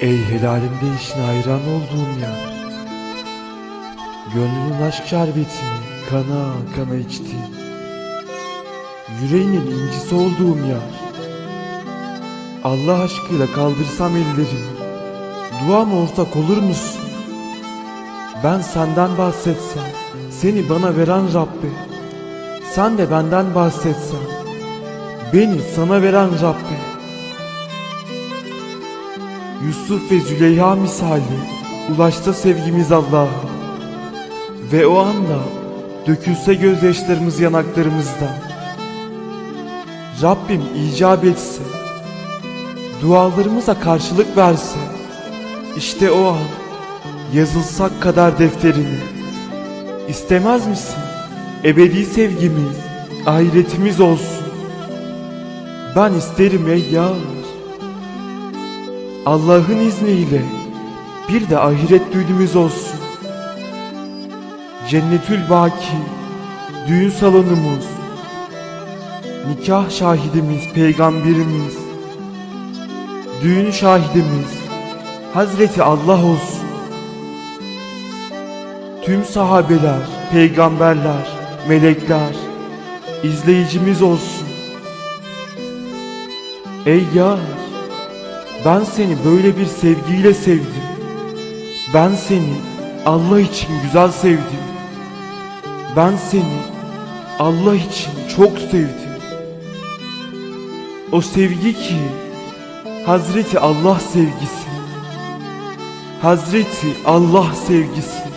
Ey helalimde işine hayran olduğum yar Gönlünün aşk şerbetini kana kana içtiğim Yüreğinin incisi olduğum yar Allah aşkıyla kaldırsam ellerimi Duama ortak olur musun? Ben senden bahsetsem Seni bana veren Rabbi Sen de benden bahsetsen Beni sana veren Rabbi Yusuf ve Züleyha misali ulaşsa sevgimiz Allah'a ve o anda dökülse gözyaşlarımız yanaklarımızdan. Rabbim icap etse, dualarımıza karşılık verse, işte o an yazılsak kadar defterini. İstemez misin? Ebedi sevgimiz, ahiretimiz olsun. Ben isterim ey yar. Allah'ın izniyle bir de ahiret düğünümüz olsun. Cennetül Baki, düğün salonumuz, nikah şahidimiz, peygamberimiz, düğün şahidimiz, Hazreti Allah olsun. Tüm sahabeler, peygamberler, melekler, izleyicimiz olsun. Ey yar, ben seni böyle bir sevgiyle sevdim. Ben seni Allah için güzel sevdim. Ben seni Allah için çok sevdim. O sevgi ki Hazreti Allah sevgisi. Hazreti Allah sevgisi.